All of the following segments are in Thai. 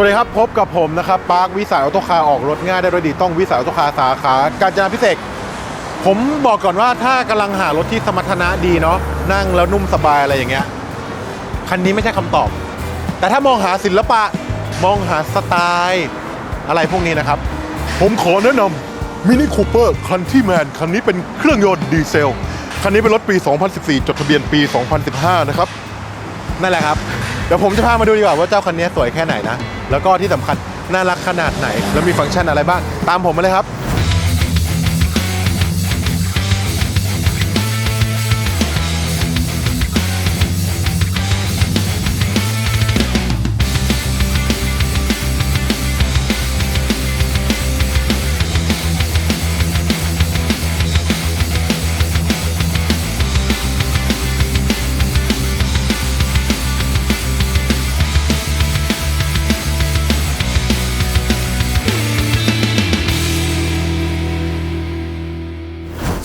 วัสดีครับ พบกับผมนะครับปาร์ควิสัยออโตคาร์ออกรถง่ายได้ด้วยดีต้องวิสัยออโตคาร์สาขาการจนาพิเศษผมบอกก่อนว่าถ้ากำลังหารถที่สมรรถนะดีเนาะนั่งแล้วนุ่มสบายอะไรอย่างเงี้ยคันนี้ไม่ใช่คำตอบ แต่ถ้ามองหาศิลปะมองหาสไตล์อะไรพวกนี้นะครับ ผมขอแนะนำมินิคูเปอร์คันที่แมนคันนี้เป็นเครื่องยนต์ดีเซล คันนี้เป็นรถปี 2014 จดทะเบียนปี 2015 นะครับ นั่นแหละครับ เดี๋ยวผมจะพามาดูดีกว่าว่าเจ้าคันนี้สวยแค่ไหนนะ แล้วก็ที่สำคัญน่ารักขนาดไหน แล้วมีฟังก์ชันอะไรบ้าง ตามผมมาเลยครับ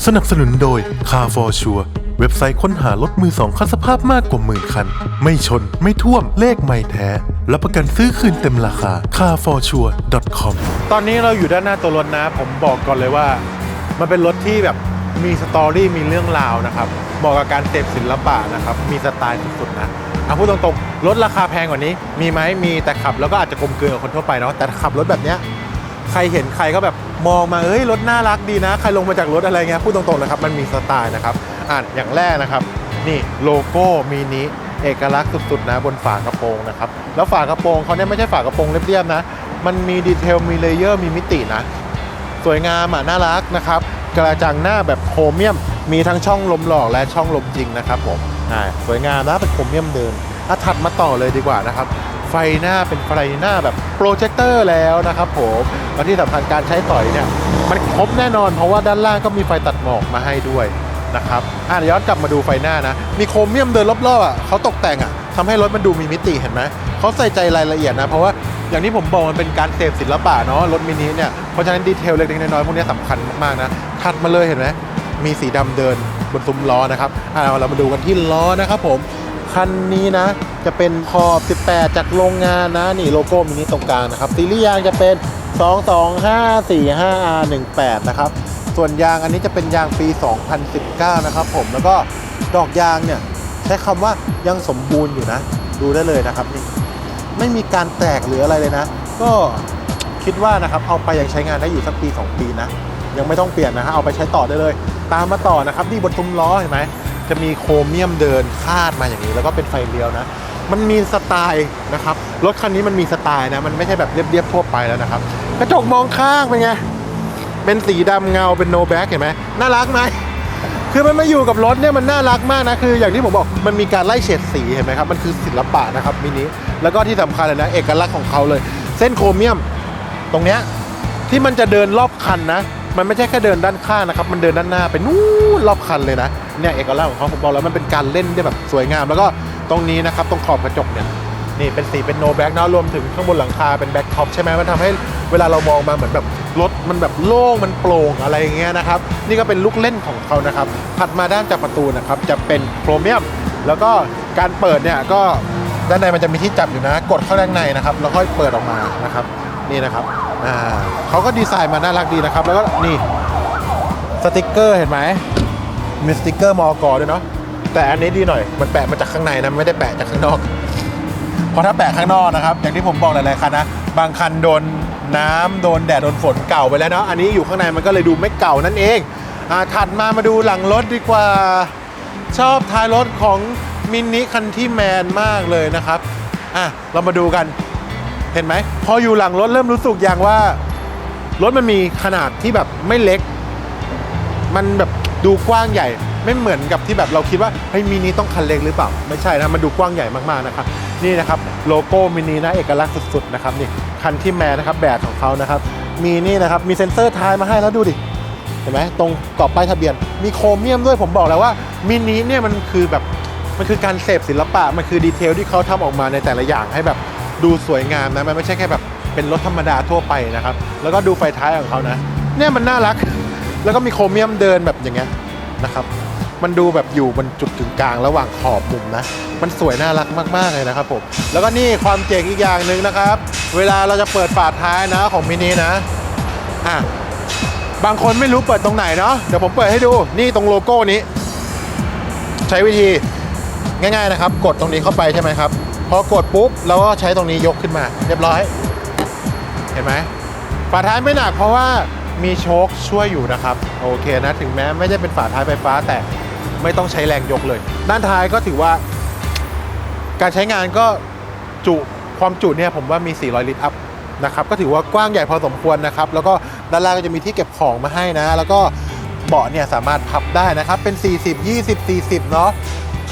สนับสนุนโดย Car for Sure เว็บไซต์ค้นหารถมือสองคันสภาพมากกว่าหมื่นคัน ไม่ชนไม่ท่วมเลขไม่แท้รับประกันซื้อคืนเต็มราคา carforsure.com ตอนนี้เราอยู่ด้านหน้าตัวรถนะ ผมบอกก่อนเลยว่า มันเป็นรถที่แบบมีสตอรี่มีเรื่องราวนะครับเหมาะกับการเสพศิลปะนะครับ มีสไตล์สุดๆนะเอาพูดตรงๆรถราคาแพงกว่านี้ มีไหมมีแต่ขับแล้วก็อาจจะกลมเกลืนกับคนทั่วไปเนาะแต่ขับรถแบบเนี้ย ใครเห็นใครก็แบบมองมาเอ้ยรถน่ารักดีนะ ใครลงมาจากรถอะไรเงี้ยพูดตรงๆนะครับมันมีสไตล์นะครับอ่านอย่างแรกนะครับ นี่โลโก้มินิเอกลักษณ์สุดๆนะบนฝากระโปรงนะครับแล้วฝากระโปรงเขาเนี่ยไม่ใช่ฝากระโปรงเรียบๆนะ มันมีดีเทลมีเลเยอร์มีมิตินะ สวยงามอะน่ารักนะครับกระจังหน้าแบบโครเมียม มีทั้งช่องลมหลอกและช่องลมจริงนะครับผมอ่าสวยงามนะเป็นโครเมียมเดิมอะถัดมาต่อเลยดีกว่านะครับ ไฟหน้าเป็นไฟหน้าแบบโปรเจคเตอร์แล้วนะครับผมและที่สำคัญการใช้ต่อยเนี่ยมันครบแน่นอนเพราะว่าด้านล่างก็มีไฟตัดหมอกมาให้ด้วยนะครับอะย้อนกลับมาดูไฟหน้านะ มีโครเมียมเดินรอบๆอะเขาตกแต่งอะทำให้รถมันดูมีมิติเห็นไหมเขาใส่ใจรายละเอียดนะ เพราะว่าอย่างที่ผมบอกมันเป็นการเสพศิลปะเนาะรถมินิเนี่ยเพราะฉะนั้นดีเทลเล็กๆน้อยๆพวกนี้สำคัญมากๆนะถัดมาเลยเห็นไหมมีสีดำเดินบนซุ้มล้อนะครับอะเรามาดูกันที่ล้อนะครับผม คันนี้นะ จะเป็นขอบ 18 จากโรงงานนะ นี่โลโก้มินิตรงกลางนะครับซีรีส์ยางจะเป็น 22545R18 นะครับ ส่วนยางอันนี้จะเป็นยางปี 2019 นะครับผมแล้วก็ดอกยางเนี่ย ใช้คำว่ายังสมบูรณ์อยู่นะ ดูได้เลยนะครับนี่ไม่มีการแตกหรืออะไรเลยนะ ก็คิดว่านะครับเอาไปยังใช้งานได้อยู่สักปี 2 ปีนะ ยังไม่ต้องเปลี่ยนนะฮะเอาไปใช้ต่อได้เลย ตามมาต่อนะครับนี่บนซุ้มล้อเห็นไหม จะมีโครเมียมเดินคาดมาอย่างนี้ แล้วก็เป็นไฟเลี้ยวนะ มันมีสไตล์นะครับ รถคันนี้มันมีสไตล์นะ มันไม่ใช่แบบเรียบๆทั่วไปแล้วนะครับ กระจกมองข้างเป็นไง เป็นสีดำเงาเป็นโนแบ็กเห็นไหมน่ารักไหมคือมันมาอยู่กับรถเนี่ยมันน่ารักมากนะคืออย่างที่ผมบอกมันมีการไล่เฉดสีเห็นไหมครับมันคือศิลปะนะครับมินิแล้วก็ที่สำคัญเลยนะเอกลักษณ์ของเขาเลย เส้นโครเมียมตรงเนี้ยที่มันจะเดินรอบคันนะ มันไม่ใช่แค่เดินด้านข้างนะครับ มันเดินด้านหน้าไปนู่นรอบคันเลยนะ เนี่ยเอกลักษณ์ของเขาผมบอกแล้วมันเป็นการเล่นที่แบบสวยงาม แล้วก็ตรงนี้นะครับตรงขอบกระจกเนี่ยนี่เป็นสีเป็นโนแบ็กนะรวมถึงข้างบนหลังคาเป็นแบ็คท็อปใช่ไหมมันทำให้เวลาเรามองมาเหมือนแบบรถมันแบบโล่งมันโปร่งอะไรอย่างเงี้ยนะครับนี่ก็เป็นลูกเล่นของเขานะครับถัดมาด้านจากประตูนะครับจะเป็นโครเมียม แล้วก็การเปิดเนี่ยก็ด้านในมันจะมีที่จับอยู่นะ กดเข้าด้านในนะครับแล้วค่อยเปิดออกมานะครับนี่นะครับอ่าเขาก็ดีไซน์มาน่ารักดีนะครับ แล้วก็นี่สติกเกอร์เห็นไหม มีสติกเกอร์มอกด้วยเนาะแต่อันนี้ดีหน่อย มันแปะมาจากข้างในนะไม่ได้แปะจากข้างนอก เพราะถ้าแปะข้างนอกนะครับ อย่างที่ผมบอกหลายๆคันนะบางคันโดนน้ำโดนแดดโดนฝนเก่าไปแล้วเนาะอันนี้อยู่ข้างในมันก็เลยดูไม่เก่านั่นเองอ่าถัดมามาดูหลังรถดีกว่าชอบท้ายรถของมินิคันที่แมนมากเลยนะครับอะเรามาดูกันเห็นไหมพออยู่หลังรถเริ่มรู้สึกอย่างว่ารถมันมีขนาดที่แบบไม่เล็ก มันแบบ ดูกว้างใหญ่ไม่เหมือนกับที่แบบเราคิดว่าเฮ้ยมินิต้องคันเล็กหรือเปล่า ไม่ใช่นะมันดูกว้างใหญ่มากๆนะครับนี่นะครับโลโก้มินินะเอกลักษณ์สุดๆนะครับนี่คันที่แมนนะครับแบบของเขานะครับมีนี่นะครับมีเซ็นเซอร์ท้ายมาให้แล้วดูดิเห็นไหมตรงกรอบป้ายทะเบียน มีโครเมียมด้วยผมบอกแล้วว่ามินิเนี่ยมันคือแบบมันคือการเสพศิลปะมันคือดีเทลที่เขาทำออกมาในแต่ละอย่างให้แบบดูสวยงามนะมันไม่ใช่แค่แบบเป็นรถธรรมดาทั่วไปนะครับ แล้วก็ดูไฟท้ายของเขานะ เนี่ยมันน่ารัก แล้วก็มีโครเมียมเดินแบบอย่างเงี้ยนะครับมันดูแบบอยู่บนจุดกึ่งกลางระหว่างขอบมุมนะ มันสวยน่ารักมาก ๆ เลยนะครับผม แล้วก็นี่ความเจ๋งอีกอย่างหนึ่งนะครับ เวลาเราจะเปิดฝาท้ายนะของมินินะ อะ บางคนไม่รู้เปิดตรงไหนเนาะ เดี๋ยวผมเปิดให้ดู นี่ตรงโลโก้นี้ ใช้วิธีง่าย ๆ นะครับ กดตรงนี้เข้าไปใช่ไหมครับ พอกดปุ๊บเราก็ใช้ตรงนี้ยกขึ้นมา เรียบร้อย เห็นไหมฝาท้ายไม่หนักเพราะว่า มีโชคช่วยอยู่นะครับ โอเคนะ ถึงแม้ไม่ได้เป็นฝาท้ายไฟฟ้าแต่ไม่ต้องใช้แรงยกเลย ด้านท้ายก็ถือว่า การใช้งานก็จุความจุเนี่ยผมว่ามี 400 ลิตรอัพนะครับก็ถือว่ากว้างใหญ่พอสมควรนะครับ แล้วก็ด้านล่างก็จะมีที่เก็บของมาให้นะ แล้วก็เบาะเนี่ยสามารถพับได้นะครับ เป็น 40 20 40 เนาะ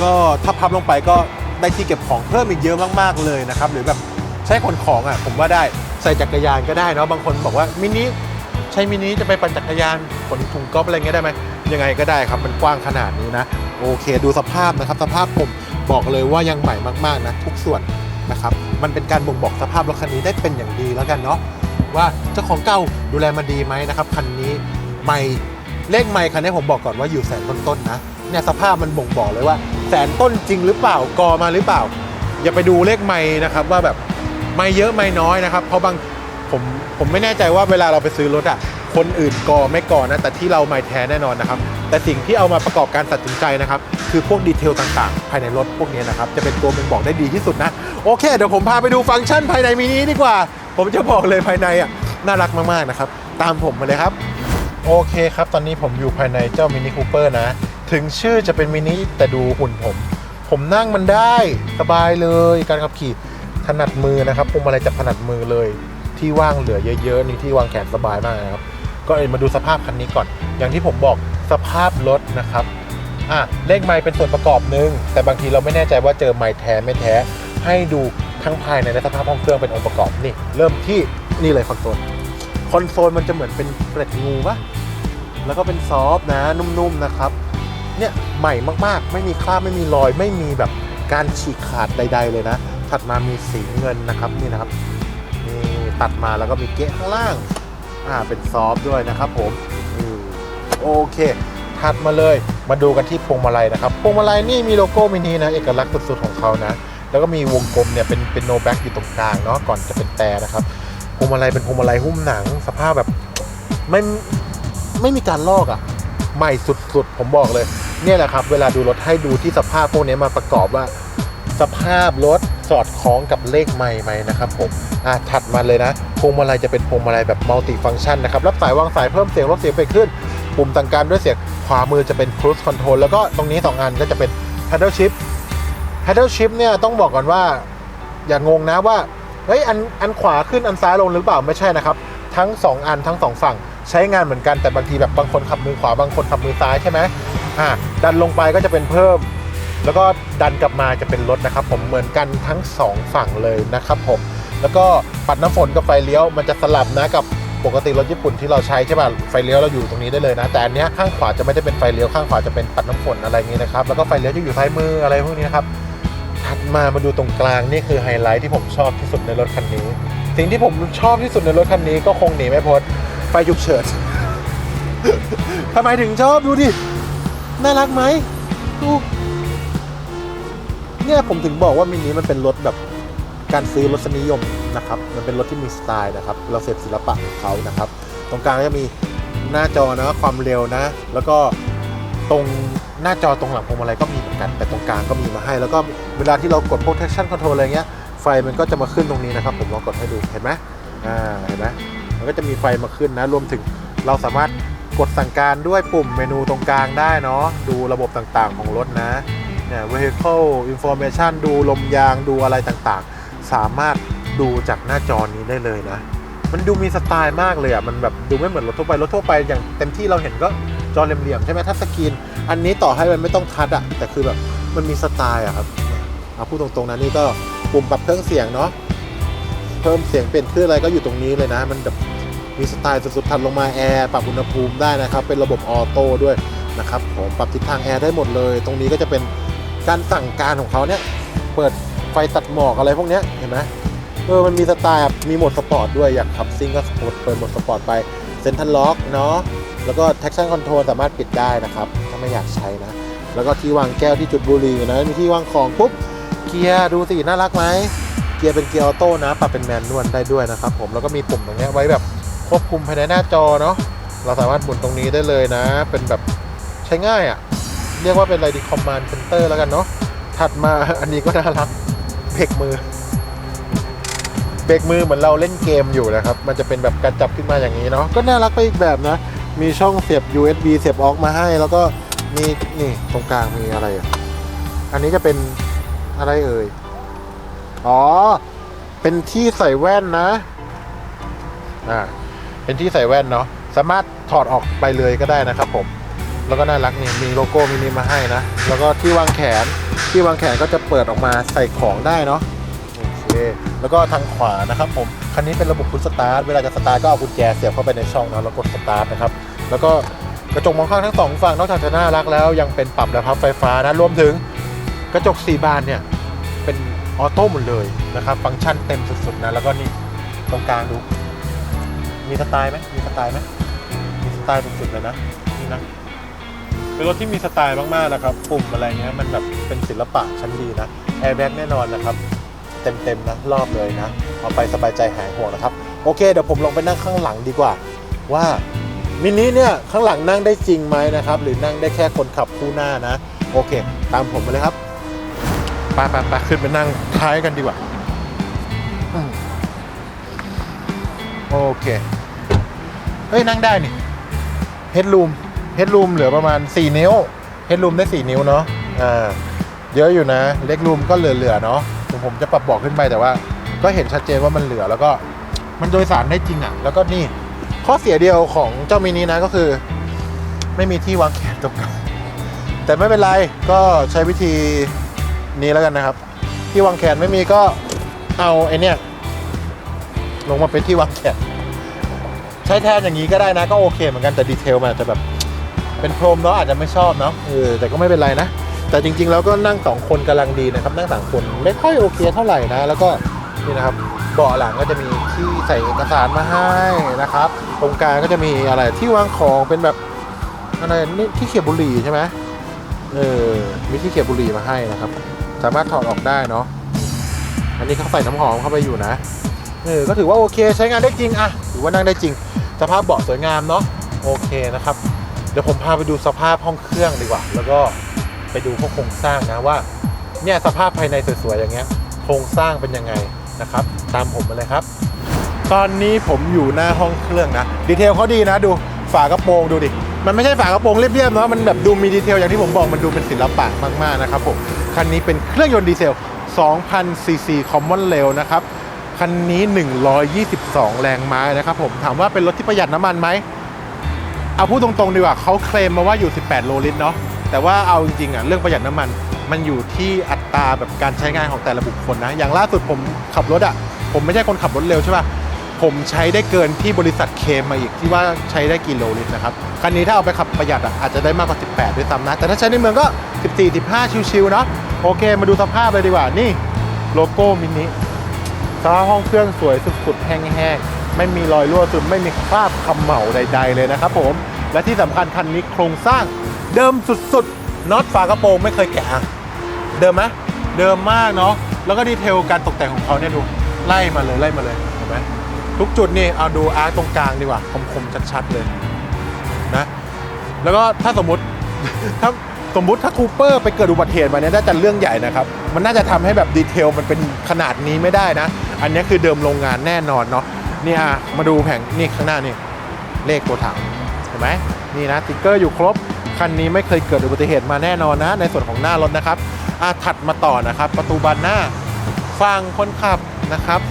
ก็ถ้าพับลงไปก็ได้ที่เก็บของเพิ่มอีกเยอะมากๆเลยนะครับ หรือแบบใช้ขนของอะผมว่าได้ใส่จักรยานก็ได้เนาะบางคนบอกว่ามินิ ใช้มินิจะไปปั่นจักรยานขนถุงก๊อฟอะไรเงี้ยได้ไหมยังไงก็ได้ครับมันกว้างขนาดนี้นะโอเค ดูสภาพนะครับ สภาพผมบอกเลยว่ายังใหม่มากๆนะทุกส่วนนะครับมันเป็นการบ่งบอกสภาพรถคันนี้ได้เป็นอย่างดีแล้วกันเนาะว่าเจ้าของเก่าดูแลมาดีไหมนะครับคันนี้ใหม่เลขใหม่คันนี้ผมบอกก่อนว่าอยู่แสนต้นๆนะเนี่ยสภาพมันบ่งบอกเลยว่า แสนต้นจริงหรือเปล่ากอมาหรือเปล่า อย่าไปดูเลขไม่นะครับว่าแบบไม่เยอะไม่น้อยนะครับ เพราะบาง ผมผมไม่แน่ใจว่าเวลาเราไปซื้อรถอะคนอื่นกอไม่กอนะ แต่ที่เราไม่แท้แน่นอนนะครับ แต่สิ่งที่เอามาประกอบการตัดสินใจนะครับ คือพวกดีเทลต่างๆ ภายในรถพวกนี้นะครับ จะเป็นตัวบ่งบอกได้ดีที่สุดนะ โอเค เดี๋ยวผมพาไปดูฟังก์ชันภายในมินิดีกว่า ผมจะบอกเลยภายในอะน่ารักมากๆนะครับ ตามผมมาเลยครับ โอเคครับ ตอนนี้ผมอยู่ภายในเจ้ามินิคูเปอร์นะ ถึงชื่อจะเป็นมินิแต่ดูหุ่นผม ผมนั่งมันได้สบายเลยการขับขี่ถนัดมือนะครับพวงมาลัยจับถนัดมือเลย ที่ว่างเหลือเยอะๆนี่ที่วางแขนสบายมากนะครับก็เอ็นมาดูสภาพคันนี้ก่อน อย่างที่ผมบอกสภาพรถนะครับอะเลขไม้เป็นส่วนประกอบหนึ่งแต่บางทีเราไม่แน่ใจว่าเจอไม้แท้ไม่แท้ ให้ดูทั้งภายในและสภาพห้องเครื่องเป็นองค์ประกอบนี่ เริ่มที่นี่เลยคอนโซลคอนโซลมันจะเหมือนเป็นเกล็ดงูปะแล้วก็เป็นซอฟต์นะ นุ่มๆนะครับ เนี่ยใหม่มากๆ ไม่มีคราบไม่มีรอย ไม่มีแบบการฉีกขาดใด ๆ เลยนะ ถัดมามีสีเงินนะครับนี่นะครับ ตัดมาแล้วก็มีเกะข้างล่าง อ่า เป็นซอฟด้วยนะครับผมอืมโอเค ถัดมาเลย มาดูกันที่พวงมาลัยนะครับ พวงมาลัยนี่มีโลโก้มินินะ เอกลักษณ์สุดๆของเขานะ แล้วก็มีวงกลมเนี่ยเป็นเป็นโนแบ็กอยู่ตรงกลางเนาะ ก่อนจะเป็นแต่นะครับ พวงมาลัยเป็นพวงมาลัยหุ้มหนัง สภาพแบบไม่ไม่มีการลอกอะ่ะ ใหม่สุดๆ ผมบอกเลย เนี่ยแหละครับ เวลาดูรถให้ดูที่สภาพพวกนี้มาประกอบว่า สภาพรถ สอดคล้องกับเลขใหม่ไหมนะครับผมอะถัดมาเลยนะพวงมาลัยจะเป็นพวงมาลัยแบบมัลติฟัง c t ชันนะครับรับสายวางสายเพิ่มเสียงลดเสียงไปขึ้น ปุ่มต่างการด้วยเสียงขวามือจะเป็น cruise control แล้วก็ตรงนี้ 2 อันก็จะเป็น paddle shift paddle shift เนี่ยต้องบอกก่อนว่าอย่างงงนะว่าเฮ้ยอันอันขวาขึ้นอันซ้ายลงหรือเปล่าไม่ใช่นะครับ ทั้ง 2 อันทั้ง 2 ฝั่งใช้งานเหมือนกันแต่บางทีแบบบางคนขับมือขวาบางคนขับมือซ้ายใช่ไหมอ่าดันลงไปก็จะเป็นเพิ่ม แล้วก็ดันกลับมาจะเป็นรถนะครับ ผมเหมือนกันทั้ง 2 ฝั่งเลยนะครับผมแล้วก็ปัดน้ำฝนกับไฟเลี้ยวมันจะสลับนะกับปกติรถญี่ปุ่นที่เราใช้ใช่ป่ะไฟเลี้ยวเราอยู่ตรงนี้ได้เลยนะ แต่อันเนี้ยข้างขวาจะไม่ได้เป็นไฟเลี้ยวข้างขวาจะเป็นปัดน้ำฝนอะไรอย่างนี้นะครับแล้วก็ไฟเลี้ยวจะอยู่ซ้ายมืออะไรพวกนี้นะครับถัดมามาดูตรงกลางนี่คือไฮไลท์ที่ผมชอบที่สุดในรถคันนี้ สิ่งที่ผมชอบที่สุดในรถคันนี้ก็คงหนีไม่พ้นไฟฉุกเฉินทำไมถึงชอบดูดิน่ารักไหมดู เนี่ยผมถึงบอกว่ามินิมันเป็นรถแบบการซื้อรสนิยมนะครับ มันเป็นรถที่มีสไตล์นะครับ เราเสพศิลปะของเขานะครับ ตรงกลางก็จะมีหน้าจอนะความเร็วนะ แล้วก็ตรงหน้าจอตรงหลังพวงมาลัยก็มีเหมือนกัน แต่ตรงกลางก็มีมาให้ แล้วก็เวลาที่เรากดพวก traction control อะไรเงี้ย ไฟมันก็จะมาขึ้นตรงนี้นะครับ ผมลองกดให้ดู เห็นไหมอ่า เห็นไหมมันก็จะมีไฟมาขึ้นนะ รวมถึงเราสามารถกดสั่งการด้วยปุ่มเมนูตรงกลางได้เนาะ ดูระบบต่างๆของรถนะ เนี่ย vehicle information ดูลมยางดูอะไรต่างๆ สามารถดูจากหน้าจอนี้ได้เลยนะ มันดูมีสไตล์มากเลยอะ มันแบบดูไม่เหมือนรถทั่วไป รถทั่วไปอย่างเต็มที่เราเห็นก็จอเหลี่ยมๆใช่ไหมทัชสกรีน อันนี้ต่อให้มันไม่ต้องทัชอะ แต่คือแบบมันมีสไตล์อะครับเอาพูดตรงๆนะนี่ก็ปุ่มปรับเครื่องเสียงเนาะ เพิ่มเสียงเปลี่ยนคลื่นอะไรก็อยู่ตรงนี้เลยนะ มันแบบมีสไตล์สุดๆถัดลงมาแอร์ปรับอุณหภูมิได้นะครับ เป็นระบบออโต้ด้วยนะครับผมปรับทิศทางแอร์ได้หมดเลย ตรงนี้ก็จะเป็น การสั่งการของเขาเนี่ยเปิดไฟตัดหมอกอะไรพวกเนี้ยเห็นไหมเออมันมีสไตล์มีโหมดสปอร์ตด้วยอยากขับซิ่งก็กดเปิดโหมดสปอร์ตไปเซ็นทรัลล็อกเนาะแล้วก็ traction control สามารถปิดได้นะครับ ถ้าไม่อยากใช้นะ แล้วก็ที่วางแก้วที่จุดบุหรี่นะมีที่วางของปุ๊บเกียร์ดูสิน่ารักไหมเกียร์เป็นเกียร์ออโต้นะปรับเป็นแมนนวลได้ด้วยนะครับผมแล้วก็มีปุ่มตรงนี้ไว้แบบควบคุมภายในหน้าจอเนาะเราสามารถหมุนตรงนี้ได้เลยนะ เป็นแบบใช้ง่ายอะ่ะ เรียกว่าเป็นอะไรดีคอมมานด์เซนเตอร์แล้วกันเนาะถัดมาอันนี้ก็น่ารักเบรกมือเบรกมือเหมือนเราเล่นเกมอยู่นะครับ มันจะเป็นแบบการจับขึ้นมาอย่างนี้เนาะ ก็น่ารักไปอีกแบบนะ มีช่องเสียบ USB เสียบออกมาให้ แล้วก็มีนี่ตรงกลางมีอะไรอะ อันนี้จะเป็นอะไรเอ่ย อ๋อ เป็นที่ใส่แว่นนะ อ่า เป็นที่ใส่แว่นเนาะ สามารถถอดออกไปเลยก็ได้นะครับผม แล้วก็น่ารักนี่มีโลโก้มินิมาให้นะ แล้วก็ที่วางแขนที่วางแขนก็จะเปิดออกมาใส่ของได้เนาะโอเคแล้วก็ทางขวานะครับผมคันนี้เป็นระบบพุชสตาร์ทเวลาจะสตาร์ทก็เอากุญแจเสียบเข้าไปในช่องนะแล้วกดสตาร์ทนะครับแล้วก็กระจกมองข้างทั้งสองฝั่งนอกจากจะน่ารักแล้วยังเป็นปรับระพับไฟฟ้านะรวมถึงกระจกสี่บานเนี่ยเป็นออโต้หมดเลยนะครับฟังก์ชันเต็มสุดๆนะแล้วก็นี่ตรงกลางดูมีสไตล์ไหมมีสไตล์ไหมมีสไตล์สุดๆเลยนะนี่นะ เป็นรถที่มีสไตล์มากๆนะครับ ปุ่มอะไรเงี้ยมันแบบเป็นศิลปะชั้นดีนะแอร์แบ็กแน่นอนนะครับ เต็มๆนะรอบเลยนะ เอาไปสบายใจหายห่วงนะครับ โอเคเดี๋ยวผมลงไปนั่งข้างหลังดีกว่า ว่ามินิเนี่ยข้างหลังนั่งได้จริงไหมนะครับ หรือนั่งได้แค่คนขับคู่หน้านะ โอเค ตามผมมาเลยครับไปไปไปขึ้นไปนั่งท้ายกันดีกว่า โอเค เฮ้ย นั่งได้นี่เฮดรูม ดรูมเหลือประมาณ 4 นิ้วเฮดรูมได้ 4 นิ้วเนาะอ่าเยอะอยู่นะเล็กรูมก็เหลือๆเนาะผมผมจะปรับเบอกขึ้นไปแต่ว่า ก็เห็นชัดเจนว่ามันเหลือแล้วก็มันโดยสารได้จริงอะ่ะ แล้วก็นี่ข้อเสียเดียวของเจ้ามินินะก็คือ ไม่มีที่วางแขนตรงกลางแต่ไม่เป็นไรก็ใช้วิธีนี้แล้วกันนะครับ ที่วางแขนไม่มีก็เอาไอเนี้ยลงมาเป็นที่วางแขนใช้แทนอย่างนี้ก็ได้นะก็โอเคเหมือนกันแต่ดีเทลมันอาจจะแบบ เป็นพรมเนาะอาจจะไม่ชอบเนาะเออแต่ก็ไม่เป็นไรนะ แต่จริงๆแล้วก็นั่งสองคนกำลังดีนะครับ นั่งสามคนไม่ค่อยโอเคเท่าไหร่นะ แล้วก็นี่นะครับเบาะหลังก็จะมีที่ใส่เอกสารมาให้นะครับ ตรงกลางก็จะมีอะไรที่วางของเป็นแบบอะไรนี่ที่เขียบบุหรี่ใช่ไหมเออมีที่เขียบบุหรี่มาให้นะครับ สามารถถอดออกได้เนาะอันนี้เขาใส่น้ำหอมเข้าไปอยู่นะเออก็ถือว่าโอเคใช้งานได้จริงอะถือว่านั่งได้จริงสภาพเบาะสวยงามเนาะโอเคนะครับ เดี๋ยวผมพาไปดูสภาพห้องเครื่องดีกว่า แล้วก็ไปดูพวกโครงสร้างนะว่า เนี่ยสภาพภายในสวยๆอย่างเงี้ย โครงสร้างเป็นยังไงนะครับ ตามผมมาเลยครับ ตอนนี้ผมอยู่หน้าห้องเครื่องนะ ดีเทลเขาดีนะดูฝากระโปรงดูดิ มันไม่ใช่ฝากระโปรงเรียบๆเนาะ มันแบบดูมีดีเทลอย่างที่ผมบอกมันดูเป็นศิลปะมากๆนะครับผม คันนี้เป็นเครื่องยนต์ดีเซล 2,000 ซีซี Common Rail นะครับ คันนี้ 122 แรงม้านะครับผม ถามว่าเป็นรถที่ประหยัดน้ำมันไหม เอาพูดตรงๆดีกว่าเขาเคลมมาว่าอยู่ 18 โลลิตรเนาะแต่ว่าเอาจริงๆอะเรื่องประหยัดน้ำมัน มันอยู่ที่อัตราแบบการใช้งานของแต่ละบุคคลนะ อย่างล่าสุดผมขับรถอะผมไม่ใช่คนขับรถเร็วใช่ป่ะผมใช้ได้เกินที่บริษัทเคลมมาอีกที่ว่าใช้ได้กี่โลลิตรนะครับคันนี้ถ้าเอาไปขับประหยัดอะอาจจะได้มากกว่า 18 ด้วยซ้ำนะ แต่ถ้าใช้ในเมืองก็ 14 15 ชิวๆเนาะโอเค มาดูสภาพเลยดีกว่านี่โลโก้มินิสภาพห้องเครื่องสวยสุดๆแห้งๆไม่มีรอยรั่วซึมไม่มีคราบเขมเหลาใด ๆ เลยนะครับผม และที่สำคัญคันนี้โครงสร้างเดิมสุดๆน็อตฝากระโปรงไม่เคยแกะเดิมไหมเดิมมากเนาะแล้วก็ดีเทลการตกแต่งของเขาเนี่ยดูไล่มาเลยไล่มาเลยเห็นไหมทุกจุดนี่เอาดูอาร์ตตรงกลางดีกว่าคมๆชัดๆเลยนะแล้วก็ถ้าสมมติถ้าสมมติถ้าคูเปอร์ไปเกิดอุบัติเหตุมาเนี่ยน่าจะเรื่องใหญ่นะครับ มันน่าจะทำให้แบบดีเทลมันเป็นขนาดนี้ไม่ได้นะ อันนี้คือเดิมโรงงานแน่นอนเนาะนี่อะมาดูแผงนี่ข้างหน้านี่เลขตัวถัง ไหมนี่นะติ๊กเกอร์อยู่ครบ คันนี้ไม่เคยเกิดอุบัติเหตุมาแน่นอนนะ ในส่วนของหน้ารถนะครับอะถัดมาต่อนะครับ ประตูบานหน้าฝั่งคนขับนะครับ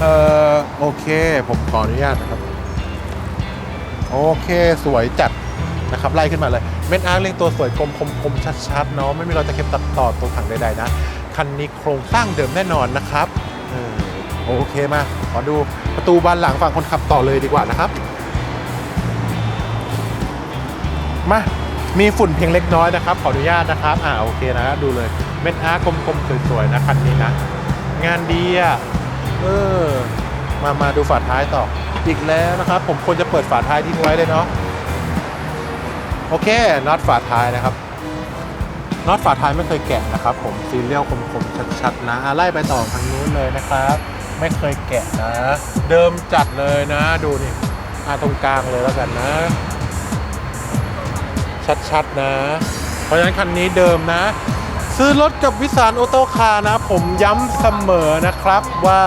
เอ่อโอเค ผมขออนุญาตนะครับ โอเคสวยจัดนะครับไล่ขึ้นมาเลยเม็ดอาร์เรียงตัวสวยกลมคมคมชัดๆเนาะไม่มีรอยตะเข็บตัดต่อตัวถังใดๆนะคันนี้โครงสร้างเดิมแน่นอนนะครับโอเคมาขอดูประตูบานหลังฝั่งคนขับต่อเลยดีกว่านะครับ มามีฝุ่นเพียงเล็กน้อยนะครับ ขออนุญาตนะครับ อ่าโอเคนะดูเลยเม็ดอาร์กลมๆสวยๆนะคันนี้นะ งานดีอะเออมามาดูฝาท้ายต่ออีกแล้วนะครับ ผมควรจะเปิดฝาท้ายทิ้งไว้เลยเนาะโอเคน็อตฝาท้ายนะครับน็อตฝาท้ายไม่เคยแกะนะครับ ผมซีเรียลคมๆชัดๆนะอะไล่ไปต่อทางนู้นเลยนะครับ ไม่เคยแกะนะ เดิมจัดเลยนะ ดูนี่อาตรงกลางเลยแล้วกันนะ ชัดๆนะ เพราะฉะนั้นคันนี้เดิมนะ ซื้อรถกับวิสารออโต้คาร์นะ ผมย้ำเสมอนะครับว่า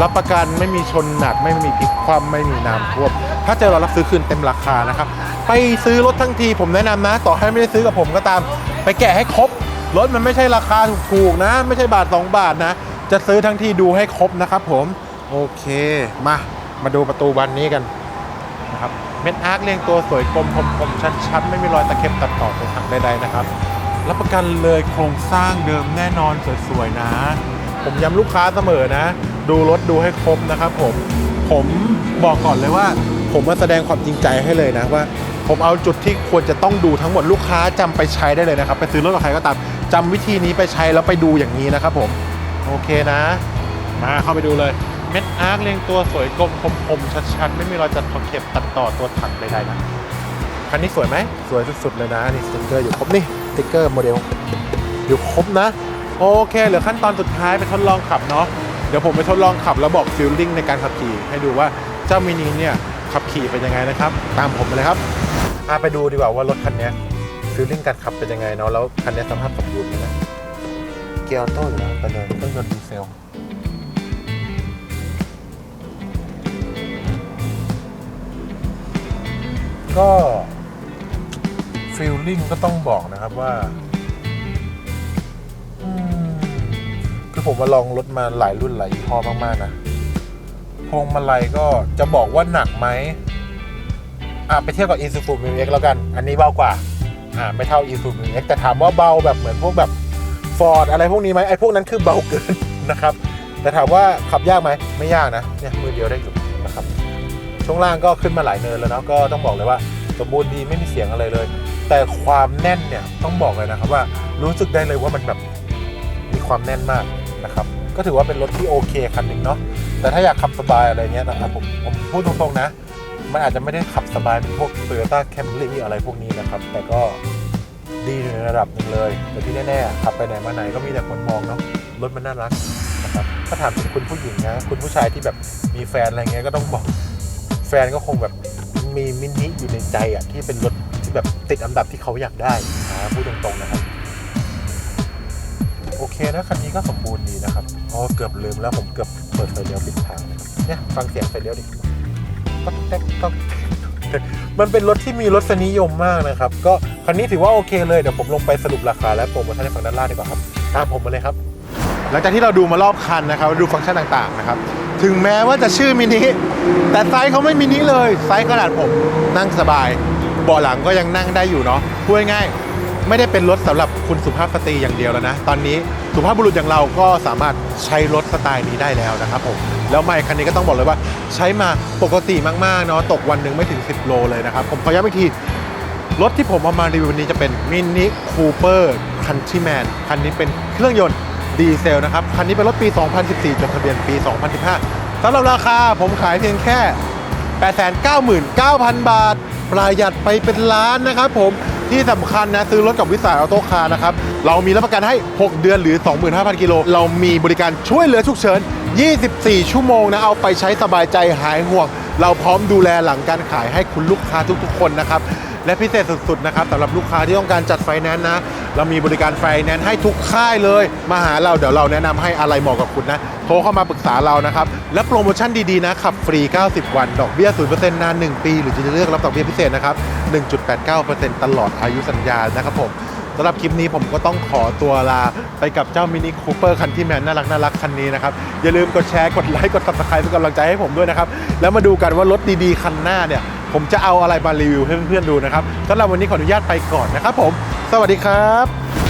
รับประกันไม่มีชนหนัก ไม่มีพลิกคว่ำไม่มีน้ำท่วมถ้าเจอเรารับซื้อคืนเต็มราคานะครับ ไปซื้อรถทั้งทีผมแนะนำนะ ต่อให้ไม่ได้ซื้อกับผมก็ตาม ไปแกะให้ครบรถมันไม่ใช่ราคาถูกๆนะ ไม่ใช่บาท 2 บาทนะ จะซื้อทั้งทีดูให้ครบนะครับผม โอเคมา มาดูประตูบานนี้กันนะครับ เม็ดอาร์คเรียงตัวสวยกลมคมๆชัดๆ ไม่มีรอยตะเข็บตัดต่อตรงหักใดๆนะครับ รับประกันเลยโครงสร้างเดิมแน่นอนสวยๆนะ ผมย้ำลูกค้าเสมอนะ ดูรถดูให้ครบนะครับผม ผมบอกก่อนเลยว่า ผมมาแสดงความจริงใจให้เลยนะว่า ผมเอาจุดที่ควรจะต้องดูทั้งหมดลูกค้าจำไปใช้ได้เลยนะครับ ไปซื้อรถกับใครก็ตามจำวิธีนี้ไปใช้แล้วไปดูอย่างนี้นะครับผม โอเคนะ มาเข้าไปดูเลย เม็ดอาร์คเรียงตัวสวยกลมคมๆชัดๆ ไม่มีรอยจัดขอบเข็บตัดต่อตัวถังใดๆนะ คันนี้สวยไหม สวยสุดๆเลยนะ นี่สติ๊กเกอร์อยู่ครบนี่สติ๊กเกอร์โมเดล อยู่ครบนะ โอเคเหลือขั้นตอนสุดท้ายไปทดลองขับเนาะเดี๋ยวผมไปทดลองขับแล้วบอกฟิลลิ่งในการขับขี่ให้ดูว่าเจ้ามินิเนี่ยขับขี่เป็นยังไงนะครับ ตามผมมาเลยครับอาไปดูดีกว่าว่ารถคันเนี้ฟิลลิ่งการขับเป็นยังไงเนาะแล้วคันนี้สภาพสมบูรณ์ไหมนะเกียร์ออโต้อยู่แล้วไปเลยเครื่องยนต์ดีเซล ก็ฟีลลิ่งก็ต้องบอกนะครับว่าคือผมมาลองรถมาหลายรุ่นหลายยี่ห้อมาก ๆ นะพวงมาลัยก็จะบอกว่าหนักไหมอะไปเทียบกับ Isuzu m u x แล้วกัน อันนี้เบากว่า อ่าไม่เท่า Isuzu m u x แต่ถามว่าเบาแบบเหมือนพวกแบบ Ford อะไรพวกนี้ไหมไอ้พวกนั้นคือเบาเกินนะครับ แต่ถามว่าขับยากไหมไม่ยากนะเนี่ยมือเดียวได้อยู่นะครับ ช่วงล่างก็ขึ้นมาหลายเนินแล้วเนาะก็ต้องบอกเลยว่าสมบูรณ์ดีไม่มีเสียงอะไรเลย แต่ความแน่นเนี่ยต้องบอกเลยนะครับว่ารู้สึกได้เลยว่ามันแบบมีความแน่นมากนะครับก็ถือว่าเป็นรถที่โอเคคันหนึ่งเนาะแต่ถ้าอยากขับสบายอะไรเงี้ยนะครับผมผมพูดตรงๆนะ มันอาจจะไม่ได้ขับสบายเหมือนพวก Toyota Camry อะไรพวกนี้นะครับ แต่ก็ดีในระดับหนึ่งเลยแต่ที่แน่ๆขับไปไหนมาไหนก็มีแต่คนมองเนาะรถมันน่ารักนะครับถ้าถามถึงคุณผู้หญิงนะ คุณผู้ชายที่แบบมีแฟนอะไรเงี้ยก็ต้องบอก แฟนก็คงแบบมีมินิอยู่ในใจอะที่เป็นรถที่แบบติดอันดับที่เขาอยากได้นะพูดตรงๆนะครับโอเคนะคันนี้ก็สมบูรณ์ดีนะครับอ๋อเกือบลืมแล้วผมเกือบเปิดไฟเลี้ยวผิดทางนะครับเนี่ยฟังเสียงไฟเลี้ยวดิก็แตกก็แตกมันเป็นรถที่มีรสนิยมมากนะครับ ก็คันนี้ถือว่าโอเคเลยเดี๋ยวผมลงไปสรุปราคาและโปรโมชั่นให้ฟังด้านล่างดีกว่าครับตามผมมาเลยครับ หลังจากที่เราดูมารอบคันนะครับ ดูฟังก์ชันต่างๆนะครับ ถึงแม้ว่าจะชื่อมินิแต่ไซส์เขาไม่มินิเลยไซส์ขนาดผมนั่งสบายเบาะหลังก็ยังนั่งได้อยู่เนาะพูดง่ายๆไม่ได้เป็นรถสำหรับคุณสุภาพสตรีอย่างเดียวแล้วนะ ตอนนี้สุภาพบุรุษอย่างเราก็สามารถใช้รถสไตล์นี้ได้แล้วนะครับผมแล้วไม่คันนี้ก็ต้องบอกเลยว่า ใช้มาปกติมากๆเนาะตกวันหนึ่งไม่ถึง 10 โลเลยนะครับผมขอย้ำอีกทีรถที่ผมเอามารีวิววันนี้จะเป็นมินิคูเปอร์คันทรีแมนคันนี้เป็นเครื่องยนต์ ดีเซลนะครับ คันนี้เป็นรถปี 2014 จดทะเบียนปี 2015สำหรับราคาผมขายเพียงแค่ 899,000 บาท ประหยัดไปเป็นล้านนะครับผมที่สำคัญนะ ซื้อรถกับวิสายออโต้คาร์นะครับ เรามีรับประกันให้ 6 เดือนหรือ 25,000 กิโล เรามีบริการช่วยเหลือฉุกเฉิน 24 ชั่วโมงนะ เอาไปใช้สบายใจหายห่วง เราพร้อมดูแลหลังการขายให้คุณลูกค้าทุกๆ คนนะครับ และพิเศษสุดๆนะครับสำหรับลูกค้าที่ต้องการจัดไฟแนนซ์นะ เรามีบริการไฟแนนซ์ให้ทุกค่ายเลย มาหาเราเดี๋ยวเราแนะนำให้อะไรเหมาะกับคุณนะ โทรเข้ามาปรึกษาเรานะครับ และโปรโมชั่นดีๆนะขับฟรี 90 วัน ดอกเบี้ย 0%นาน 1 ปี หรือจะเลือกรับดอกเบี้ยพิเศษนะครับ 1.89%ตลอดอายุสัญญานะครับผมสำหรับคลิปนี้ผมก็ต้องขอตัวลาไปกับเจ้ามินิคูเปอร์คันที่แมนน่ารักน่ารักคันนี้นะครับ อย่าลืมกดแชร์ กดไลค์ กด subscribe เป็นกำลังใจให้ผมด้วยนะครับ แล้วมาดูกันว่ารถดีๆ คันหน้าเนี่ย ผมจะเอาอะไรมารีวิวให้เพื่อนๆดูนะครับสำหรับวันนี้ขออนุญาตไปก่อนนะครับผม สวัสดีครับ